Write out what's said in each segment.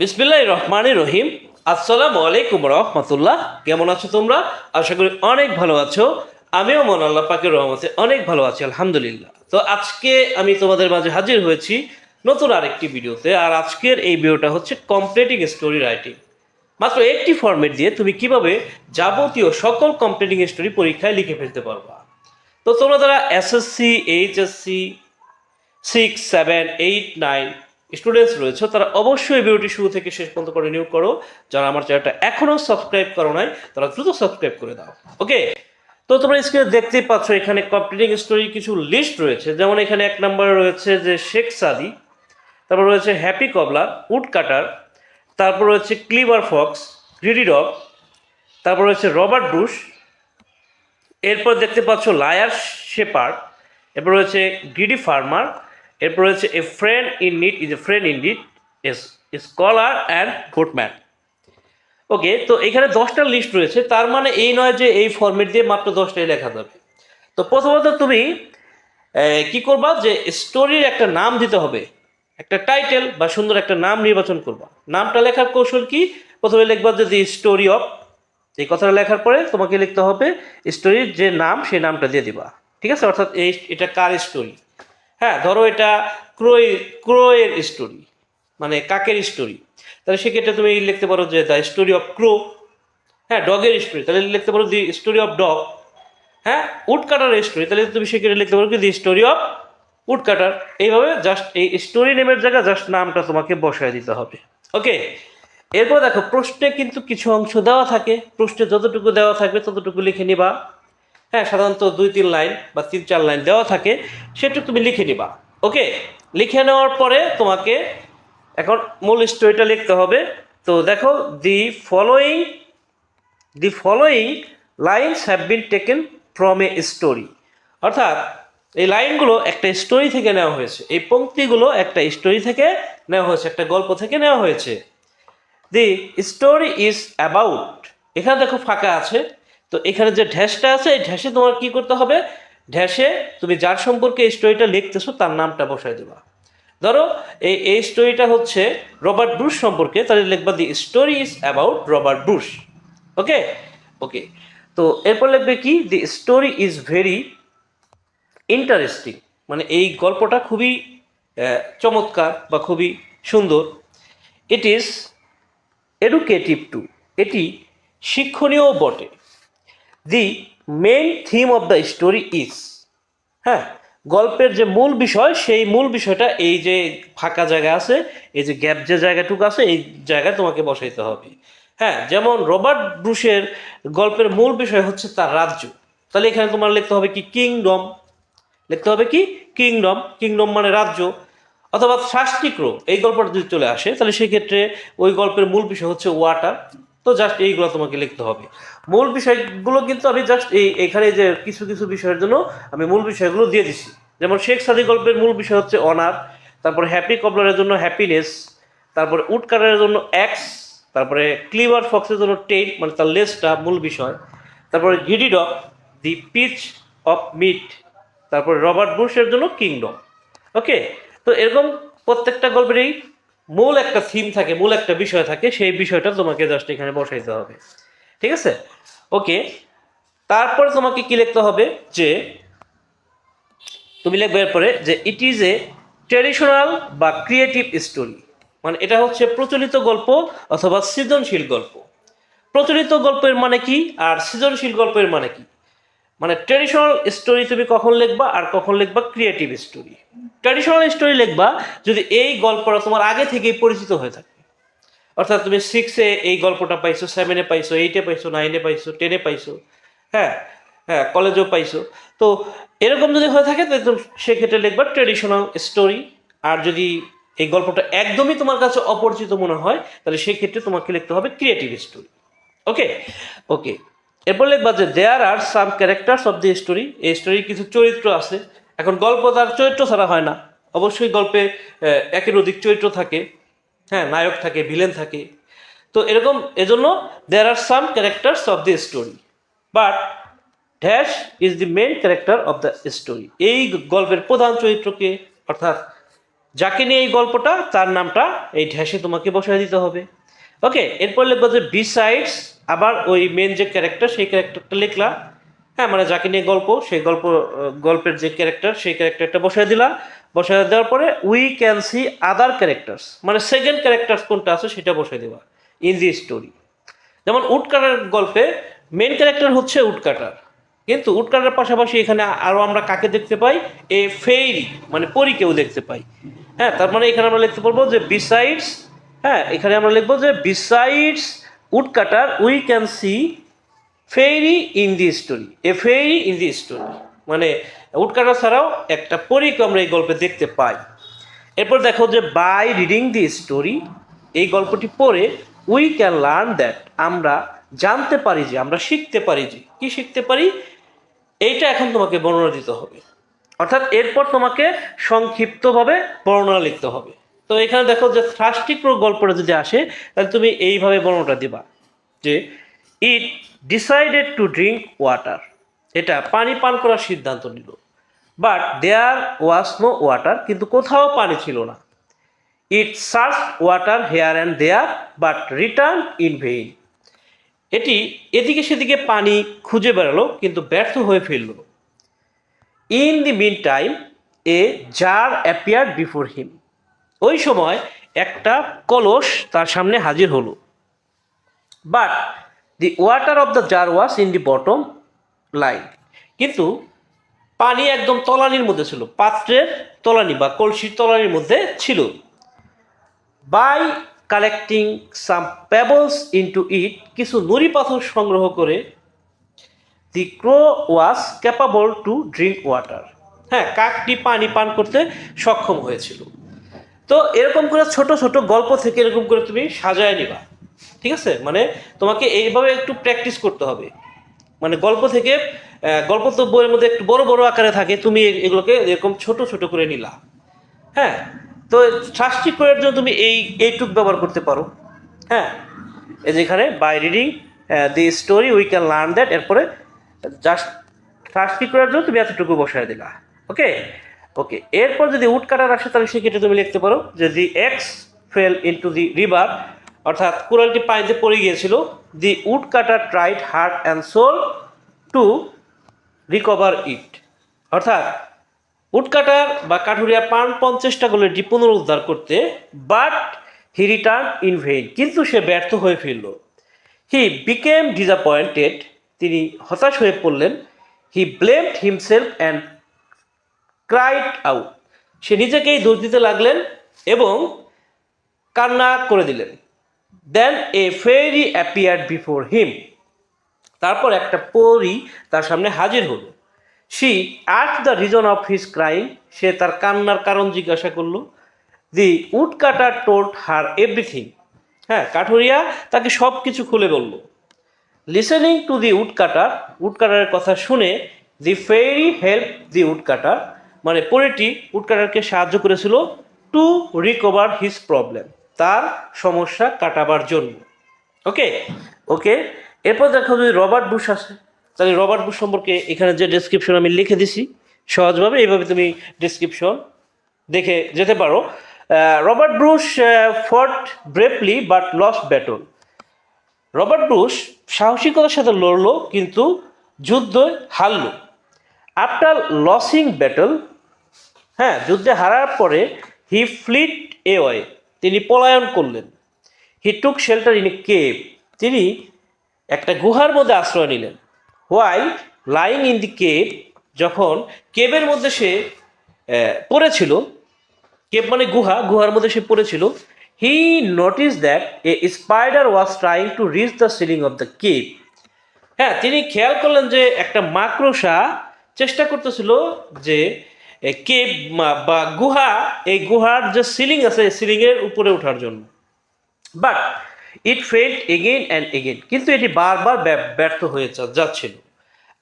বিসমিল্লাহ রহমান রহিম। আসসালামু আলাইকুম রহমতুল্লাহ। কেমন আছো তোমরা? আশা করি অনেক ভালো আছো। আমিও মন আল্লাহ পাকের রহমতে অনেক ভালো আছি, আলহামদুলিল্লাহ। তো আজকে আমি তোমাদের মাঝে হাজির হয়েছি নতুন আরেকটি ভিডিওতে, আর আজকের এই ভিডিওটা হচ্ছে কমপ্লিটিং স্টোরি রাইটিং মাত্র একটি ফর্মেট দিয়ে তুমি কীভাবে যাবতীয় সকল কমপ্লিটিং স্টোরি পরীক্ষায় লিখে ফেলতে পারবা। তো তোমরা যারা SSC HSC six seven eight nine students রয়েছে, তারা অবশ্যই ভিডিওটি শুরু থেকে শেষ পর্যন্ত করে কন্টিনিউ করো। যারা আমার চ্যানেলটা এখনও সাবস্ক্রাইব করো নাই, তারা দ্রুত সাবস্ক্রাইব করে দাও। ওকে তো তোমরা স্ক্রিনে দেখতেই পাচ্ছ, এখানে কমপ্লিটিং স্টোরির কিছু লিস্ট রয়েছে। যেমন এখানে এক নম্বরে রয়েছে যে শেখ সাদি, তারপর রয়েছে হ্যাপি কবলা উড কাটার তারপর রয়েছে ক্লিভার ফক্স গ্রিডি ডগ তারপর রয়েছে রবার্ট ব্রুশ এরপর দেখতে পাচ্ছ লায়ার শেপার এরপর রয়েছে গ্রিডি ফার্মার এরপর রয়েছে a friend in need is a friend in need S scholar and footman okay তো এখানে দশটা লিস্ট রয়েছে, তার মানে এই নয় যে এই ফর্মেট দিয়ে মাত্র দশটাই লেখা যাবে। তো প্রথমত তুমি কি করবা যে স্টোরির একটা নাম দিতে হবে, একটা টাইটেল বা সুন্দর একটা নাম নির্বাচন করবা। নামটা লেখার কৌশল কি? প্রথমে লিখবা যে দি স্টোরি অফ এই কথাটা লেখার পরে তোমাকে লিখতে হবে স্টোরির যে নাম, সেই নামটা দিয়ে দিবা। ঠিক আছে? অর্থাৎ এই, এটা কার স্টোরি হ্যাঁ ধরো এটা ক্রোয় ক্রোয়ের স্টোরি মানে কাকের স্টোরি তাহলে সেক্ষেত্রে তুমি লিখতে পারো যে দ্য স্টোরি অফ ক্রো হ্যাঁ ডগের স্টোরি তাহলে লিখতে পারো দি স্টোরি অফ ডগ হ্যাঁ উড কাটার স্টোরি তাহলে তুমি সেক্ষেত্রে লিখতে পারো কি the story of woodcutter এইভাবে জাস্ট এই স্টোরি নেমের জায়গায় জাস্ট নামটা তোমাকে বসায় দিতে হবে। ওকে এরপর দেখো, প্রশ্নে কিন্তু কিছু অংশ দেওয়া থাকে। প্রশ্নে যতটুকু দেওয়া থাকবে ততটুকু লিখে নিবা। হ্যাঁ সাধারণত দুই, তিন লাইন বা তিন, চার লাইন দেওয়া থাকে, সেটুকু তুমি লিখে নিবা। ওকে? লিখে নেওয়ার পরে তোমাকে এখন মূল স্টোরিটা লিখতে হবে। তো দেখো the following the following lines have been taken from a story অর্থাৎ, এই লাইনগুলো একটা স্টোরি থেকে নেওয়া হয়েছে। এই পংক্তিগুলো একটা স্টোরি থেকে নেওয়া হয়েছে, একটা গল্প থেকে নেওয়া হয়েছে। দি স্টোরি ইজ অ্যাবাউট এখানে দেখো ফাঁকা আছে। তো এখানে যে ঢ্যাসটা আছে, এই ঢ্যাসে তোমার কি করতে হবে? ঢ্যাসে তুমি যার সম্পর্কে এই স্টোরিটা লিখতেছো, তার নামটা বসায় দেবা। ধরো, এই এই স্টোরিটা হচ্ছে রবার্ট ব্রুশ সম্পর্কে, তাহলে লিখবা the story is about Robert Bruce okay? Okay. তো এরপর লিখবে কি? The story is very interesting মানে এই গল্পটা খুবই চমৎকার বা খুবই সুন্দর। ইট ইজ এডুকেটিভ টু এটি শিক্ষণীয় বটে। The main theme of the story is হ্যাঁ গল্পের যে মূল বিষয়, সেই মূল বিষয়টা এই যে ফাঁকা জায়গা আছে, এই যে গ্যাপ যে জায়গাটুকু আছে, এই জায়গায় তোমাকে বসাইতে হবে। হ্যাঁ যেমন রবার্ট ব্রুশের গল্পের মূল বিষয় হচ্ছে তার রাজ্য। তাহলে এখানে তোমার লিখতে হবে কি? কিংডম। লিখতে হবে কি? কিংডম। কিংডম মানে রাজ্য। অথবা শাস্তিক্র, এই গল্পটা যদি চলে আসে, তাহলে সেক্ষেত্রে ওই গল্পের মূল বিষয় হচ্ছে ওয়াটার তো জাস্ট এইগুলো তোমাকে লিখতে হবে। মূল বিষয়গুলো কিন্তু আমি জাস্ট এই এখানে যে কিছু কিছু বিষয়ের জন্য আমি মূল বিষয়গুলো দিয়ে দিছি। যেমন শেখ সাদি গল্পের মূল বিষয় হচ্ছে অনার তারপরে হ্যাপি কবলারের জন্য হ্যাপিনেস তারপরে উড কাটারের জন্য অ্যাক্স তারপরে ক্লিভার ফক্সের জন্য টেন মানে তার লেসটা মূল বিষয়। তারপরে greedy dog the piece of meat তারপরে রবার্ট বুশের জন্য কিংডম ওকে তো এরকম প্রত্যেকটা গল্পেরই মূল একটা থিম থাকে, মূল একটা বিষয় থাকে, সেই বিষয়টা তোমাকে জাস্ট এখানে বসাইতে হবে। ঠিক আছে? ওকে তারপরে তোমাকে কি লিখতে হবে? যে, তুমি লিখবে এরপরে যে ইট ইজ এ ট্রেডিশনাল বা ক্রিয়েটিভ স্টোরি মানে এটা হচ্ছে প্রচলিত গল্প অথবা সৃজনশীল গল্প। প্রচলিত গল্পের মানে কি? আর সৃজনশীল গল্পের মানে কি? মানে ট্র্যাডিশনাল স্টোরি তুমি কখন লিখবা আর কখন লিখবা ক্রিয়েটিভ স্টোরি ট্র্যাডিশনাল স্টোরি লিখবা যদি এই গল্পটা তোমার আগে থেকেই পরিচিত হয়ে থাকে। অর্থাৎ তুমি সিক্সে এই গল্পটা পাইছো সেভেনে পাইছো এইটে পাইছো নাইনে পাইছো টেনে পাইছো হ্যাঁ হ্যাঁ কলেজেও পাইছো। তো এরকম যদি হয়ে থাকে তাহলে সেক্ষেত্রে লিখবা ট্র্যাডিশনাল স্টোরি আর যদি এই গল্পটা একদমই তোমার কাছে অপরিচিত মনে হয়, তাহলে সেক্ষেত্রে তোমাকে লিখতে হবে ক্রিয়েটিভ স্টোরি ওকে ওকে এরপর লিখবা যে there are some characters of the story এই স্টোরির কিছু চরিত্র আছে। এখন গল্প তার চরিত্র ছাড়া হয় না। অবশ্যই গল্পে একের অধিক চরিত্র থাকে। হ্যাঁ নায়ক থাকে ভিলেন থাকে। তো এরকম, এজন্য there are some characters of the story but dash is the main character of the story এই গল্পের প্রধান চরিত্রকে, অর্থাৎ যাকে নিয়ে এই গল্পটা, তার নামটা এই ঢ্যাসে তোমাকে বসায় দিতে হবে। ওকে এরপর লিখব যে বি বিসাইডস আবার ওই মেন যে ক্যারেক্টার সেই ক্যারেক্টারটা লিখলা হ্যাঁ মানে যাকে নিয়ে গল্প, সেই গল্প গল্পের যে ক্যারেক্টার সেই ক্যারেক্টারটা বসায় দিলা বসায় দেওয়ার পরে we can see other characters মানে সেকেন্ড ক্যারেক্টার্স কোনটা আছে সেটা বসায় দেওয়া ইন দি স্টোরি যেমন উডকাটার গল্পে মেন ক্যারেক্টার হচ্ছে উডকাটার কিন্তু উডকাটার পাশাপাশি এখানে আরও আমরা কাকে দেখতে পাই? এ ফেইরি মানে পরীকেও দেখতে পাই। হ্যাঁ তার মানে এখানে আমরা লিখতে পারব যে বিসাইডস হ্যাঁ এখানে আমরা লিখব যে besides woodcutter we can see fairy in the story a fairy in the story মানে উড কাটার ছাড়াও একটা পরীকে আমরা এই গল্পে দেখতে পাই। এরপর দেখো যে বাই রিডিং দি স্টোরি এই গল্পটি পড়ে উই ক্যান লার্ন দ্যাট আমরা জানতে পারি যে, আমরা শিখতে পারি যে, কি শিখতে পারি? এইটা এখন তোমাকে বর্ণনা দিতে হবে। অর্থাৎ এরপর তোমাকে সংক্ষিপ্তভাবে বর্ণনা লিখতে হবে। তো এখানে দেখো যে থ্রাস্টিক গল্পটা যদি আসে, তাহলে তুমি এইভাবে বর্ণনাটা দিবা যে it decided to drink water এটা পানি পান করার সিদ্ধান্ত নিল। But there was no water কিন্তু কোথাও পানি ছিল না। It search water here and there but return in vain এটি এদিকে সেদিকে পানি খুঁজে বেড়ালো, কিন্তু ব্যর্থ হয়ে ফেলল in the meantime a jar appear before him ওই সময় একটা কলস তার সামনে হাজির হলো। But the water of the jar was in the bottom line কিন্তু পানি একদম তলানির মধ্যে ছিল, পাত্রের তলানি বা কলসির তলানির মধ্যে ছিল। By collecting some pebbles into it কিছু নুড়ি পাথর সংগ্রহ করে the crow was capable to drink water হ্যাঁ কাকটি পানি পান করতে সক্ষম হয়েছিল। তো এরকম করে ছোট ছোট গল্প থেকে এরকম করে তুমি সাজায় নিবা। ঠিক আছে? মানে তোমাকে এইভাবে একটু প্র্যাকটিস করতে হবে। মানে গল্প থেকে গল্প তো বইয়ের মধ্যে একটু বড় বড় আকারে থাকে, তুমি এগুলোকে এরকম ছোট ছোট করে নিলা। হ্যাঁ? তো শাস্তি করার জন্য তুমি এই, এইটুক ব্যবহার করতে পারো। হ্যাঁ? এই যেখানে by reading the story we can learn that এরপরে জাস্ট শাস্তি করার জন্য তুমি এতটুকু বসায় দিলা। ওকে ওকে এরপর যদি উড কাটার আসে, তাহলে সেক্ষেত্রে তুমি লিখতে পারো যে the axe fell into the river অর্থাৎ কোরালটি পানিতে পড়ে গিয়েছিল। The woodcutter tried heart and soul to recover it অর্থাৎ উটকাটার বা কাঠুরিয়া প্রাণপণ চেষ্টা করল এটি পুনরুদ্ধার করতে but he return in vain কিন্তু সে ব্যর্থ হয়ে ফিরল। হি বিকেম ডিসঅ্যাপয়েন্টেড তিনি হতাশ হয়ে পড়লেন। He blamed himself and cried out সে নিজেকেই দোষ দিতে লাগলেন এবং কান্না করে দিলেন। দেন এ ফেরি অ্যাপিয়ার্ড বিফোর হিম তারপর একটা পরি তার সামনে হাজির হলো। She at the reason of his crime সে তার কান্নার কারণ জিজ্ঞাসা করল। The woodcutter told her everything হ্যাঁ কাঠুরিয়া তাকে সব কিছু খুলে বলল। লিসেনিং টু দি উড কাটার উড কাটারের কথা শুনে দি ফেরি হেল্প দি উড কাটার মানে পরিটি উড কাটারকে সাহায্য করেছিল টু রিকভার হিজ প্রবলেম তার সমস্যা কাটাবার জন্য। ওকে? ওকে? এরপর দেখো যদি রবার্ট বুশ আসে, তাহলে রবার্ট বুশ সম্পর্কে এখানে যে ডেসক্রিপশন আমি লিখে দিছি, সহজভাবে এইভাবে তুমি ডেসক্রিপশন দেখে যেতে পারো। Robert Bruce fought bravely but lost battle Robert Bruce সাহসিকতার সাথে লড়লো, কিন্তু যুদ্ধ হারলো। আফটার লসিং ব্যাটল হ্যাঁ যুদ্ধে হারার পরে হি ফ্লিট এ ওয়ে তিনি পলায়ন করলেন। He took shelter in a cave, তিনি একটা গুহার মধ্যে আশ্রয় নিলেন। While lying in the cave, যখন কেবের মধ্যে সে পড়েছিল কেব মানে গুহা, গুহার মধ্যে সে পড়েছিল, he notice that a spider was trying to reach the ceiling of the cave. হ্যাঁ তিনি খেয়াল করলেন যে একটা মাকড়সা চেষ্টা করতেছিল যে কেব বা গুহা, এই গুহার যে সিলিং আছে সিলিংয়ের উপরে ওঠার জন্য। But it failed again and again কিন্তু এটি বারবার ব্যা- ব্যর্থ হয়ে যাচ্ছিল।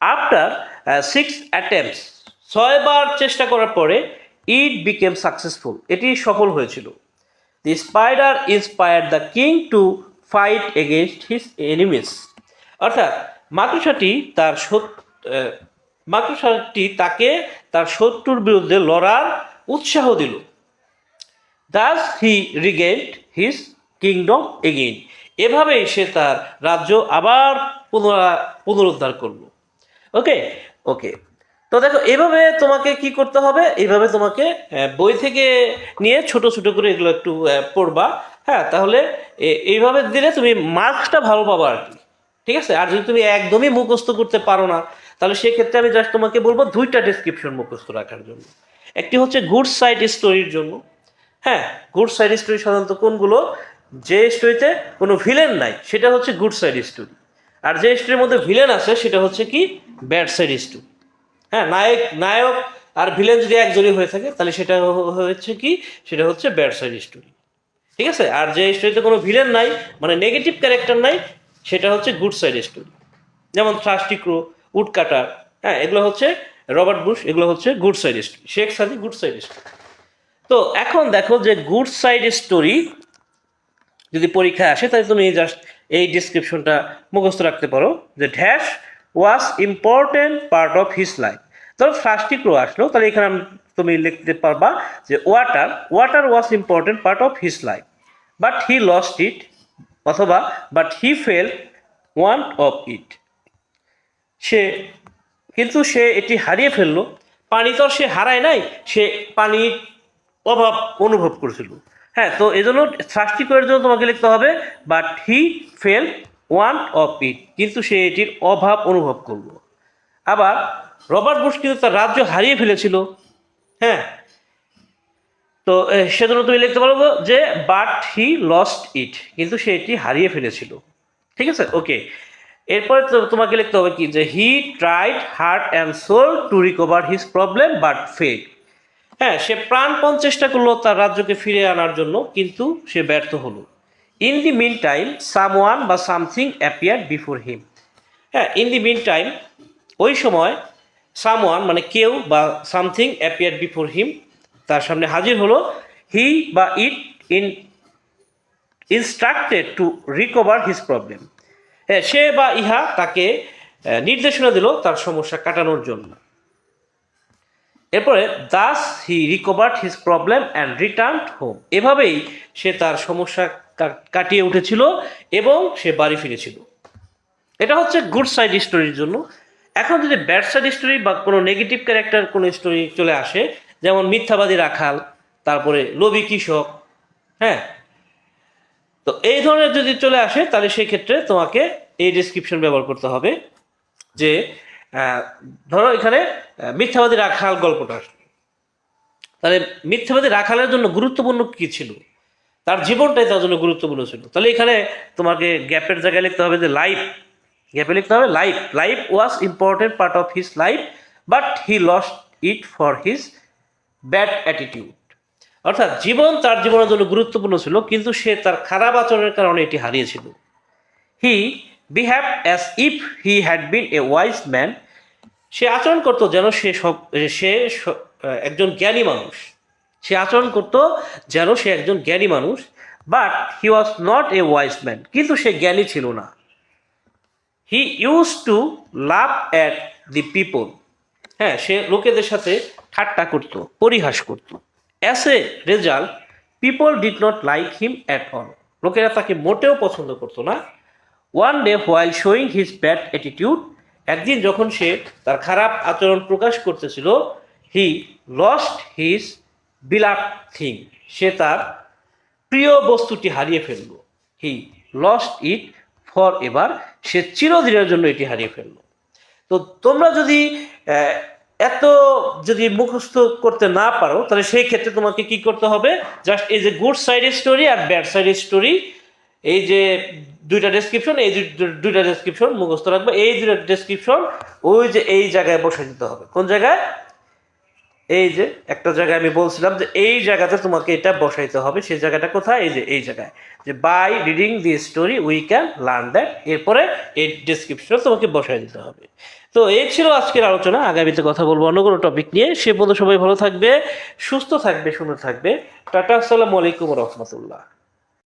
আফটার সিক্স অ্যাটেম্পস ছয়বার চেষ্টা করার পরে ইট বিকেম সাকসেসফুল এটি সফল হয়েছিল। The spider inspire the king to fight against his enemies অর্থাৎ, মাকড়সাটি তার মাকড়সাটি তাকে তার শত্রুর বিরুদ্ধে লড়ার উৎসাহ দিল। Thus he regained his kingdom again এভাবেই সে তার রাজ্য আবার পুনরা, পুনরুদ্ধার করল। ওকে ওকে তো দেখো, এভাবে তোমাকে কি করতে হবে? এইভাবে তোমাকে বই থেকে নিয়ে ছোট ছোট করে এগুলো একটু পড়বা। হ্যাঁ তাহলে এইভাবে দিলে তুমি মার্কসটা ভালো পাবা আর কি। ঠিক আছে? আর যদি তুমি একদমই মুখস্থ করতে পারো না তাহলে সেক্ষেত্রে আমি জাস্ট তোমাকে বলব দুইটা ডেসক্রিপশন মুখস্থ রাখার জন্য। একটি হচ্ছে গুড সাইড স্টোরির জন্য। হ্যাঁ গুড সাইড স্টোরি সাধারণত কোনগুলো? যে স্টোরিতে কোনো ভিলেন নাই, সেটা হচ্ছে গুড সাইড স্টোরি আর যে স্টোরির মধ্যে ভিলেন আছে, সেটা হচ্ছে কি? ব্যাড সাইড স্টোরি হ্যাঁ নায়ক নায়ক আর ভিলেন যদি একজনই হয়ে থাকে, তাহলে সেটা হচ্ছে কি? সেটা হচ্ছে ব্যাড সাইড স্টোরি ঠিক আছে? আর যে স্টোরিতে কোনো ভিলেন নাই মানে নেগেটিভ ক্যারেক্টার নাই, সেটা হচ্ছে গুড সাইড স্টোরি যেমন থ্রাস্টিক্রো উডকাটার হ্যাঁ এগুলো হচ্ছে রবার্ট বুশ, এগুলো হচ্ছে good side story Sheikh Saadi good side story তো এখন দেখো যে গুড সাইড স্টোরি যদি পরীক্ষায় আসে, তাহলে তুমি জাস্ট এই ডিসক্রিপশনটা মুখস্থ রাখতে পারো যে dash was important part of his life ধরো ফার্স্টটি ক্রো আসলো, তাহলে এখানে তুমি লিখতে পারবা যে water water was important part of his life but he lost it অথবা but he fell one of it সে, কিন্তু সে এটি হারিয়ে ফেলল। পানি তো সে হারায় নাই, সে পানির অভাব অনুভব করেছিল। হ্যাঁ তো এই জন্য শাস্তি করার জন্য তোমাকে লিখতে হবে but he fell one of it কিন্তু সে এটির অভাব অনুভব করল। আবার রবার্ট বুশ কিন্তু তার রাজ্য হারিয়ে ফেলেছিল। হ্যাঁ তো সেজন্য তুমি লিখতে পারব যে বাট হি লস্ট ইট কিন্তু সে এটি হারিয়ে ফেলেছিল। ঠিক আছে? ওকে এরপরে তোমাকে লিখতে হবে কি? যে he tried heart and soul to recover his problem but fell হ্যাঁ সে প্রাণপণ চেষ্টা করল তার রাজ্যকে ফিরে আনার জন্য, কিন্তু সে ব্যর্থ হলো। In the mean time someone বা সামথিং অ্যাপিয়ার বিফোর হিম হ্যাঁ ইন দি মিন টাইম ওই সময় সাম ওয়ান মানে কেউ বা সামথিং অ্যাপিয়ার বিফোর হিম তার সামনে হাজির হলো। হি বা it in instructed to recover his problem হ্যাঁ সে বা ইহা তাকে নির্দেশনা দিল তার সমস্যা কাটানোর জন্য। এরপরে thus he recovered his problem and return home এভাবেই সে তার সমস্যা কাটিয়ে উঠেছিল এবং সে বাড়ি ফিরেছিল। এটা হচ্ছে গুড সাইড স্টোরির জন্য। এখন যদি ব্যাড সাইড স্টোরি বা কোনো নেগেটিভ ক্যারেক্টার কোনো স্টোরি চলে আসে, যেমন মিথ্যাবাদী রাখাল, তারপরে লোভী কৃষক হ্যাঁ তো এই ধরনের যদি চলে আসে, তাহলে সেই ক্ষেত্রে তোমাকে এই ডিসক্রিপশন ব্যবহার করতে হবে যে ধরো এখানে মিথ্যাবাদী রাখাল গল্পটা আসলো। তাহলে মিথ্যাবাদী রাখালের জন্য গুরুত্বপূর্ণ কি ছিল? তার জীবনটাই তার জন্য গুরুত্বপূর্ণ ছিল। তাহলে এখানে তোমাকে গ্যাপের জায়গায় লিখতে হবে যে, লাইফ গ্যাপে লিখতে হবে, life life was important part of his life but he lost it for his bad attitude অর্থাৎ জীবন তার জীবনের জন্য গুরুত্বপূর্ণ ছিল, কিন্তু সে তার খারাপ আচরণের কারণে এটি হারিয়েছিল। He behave as if he had been a wise man সে আচরণ করতো যেন সে সব, সে একজন জ্ঞানী মানুষ। সে আচরণ করতো যেন সে একজন জ্ঞানী মানুষ but he was not a wise man কিন্তু সে জ্ঞানী ছিল না। He use to laugh at the people হ্যাঁ সে লোকেদের সাথে ঠাট্টা করতো, পরিহাস করতো। As a result people did not like him at all লোকেরা তাকে মোটেও পছন্দ করতো না। One day while showing his bad attitude একদিন যখন সে তার খারাপ আচরণ প্রকাশ করতেছিল he lost his beloved thing সে তার প্রিয় বস্তুটি হারিয়ে ফেলল। He lost it forever সে চিরদিনের জন্য এটি হারিয়ে ফেলল। তো তোমরা যদি এত যদি মুখস্থ করতে না পারো, তাহলে সেই ক্ষেত্রে তোমাকে কি করতে হবে? জাস্ট এই যে গুড সাইড স্টোরি আর ব্যাড সাইড স্টোরি এই যে দুইটা ডেসক্রিপশন এই দুই- দুইটা ডেসক্রিপশন মুখস্থ রাখবে। এই দুইটা ডেসক্রিপশন ওই যে এই জায়গায় বসে দিতে হবে। কোন জায়গায়? এই যে একটা জায়গায় আমি বলছিলাম যে এই জায়গাতে তোমাকে এটা বসাইতে হবে। সেই জায়গাটা কোথায়? এই যে এই জায়গায়। যে by reading the story we can learn that এরপরে এই ডিসক্রিপশন তোমাকে বসাই দিতে হবে। তো এই ছিল আজকের আলোচনা। আগামীতে কথা বলব অন্য কোনো টপিক নিয়ে। সে পর্যন্ত সবাই ভালো থাকবে, সুস্থ থাকবে, সুন্দর থাকবে। টাটা, আসসালামু আলাইকুম রহমতুল্লাহ।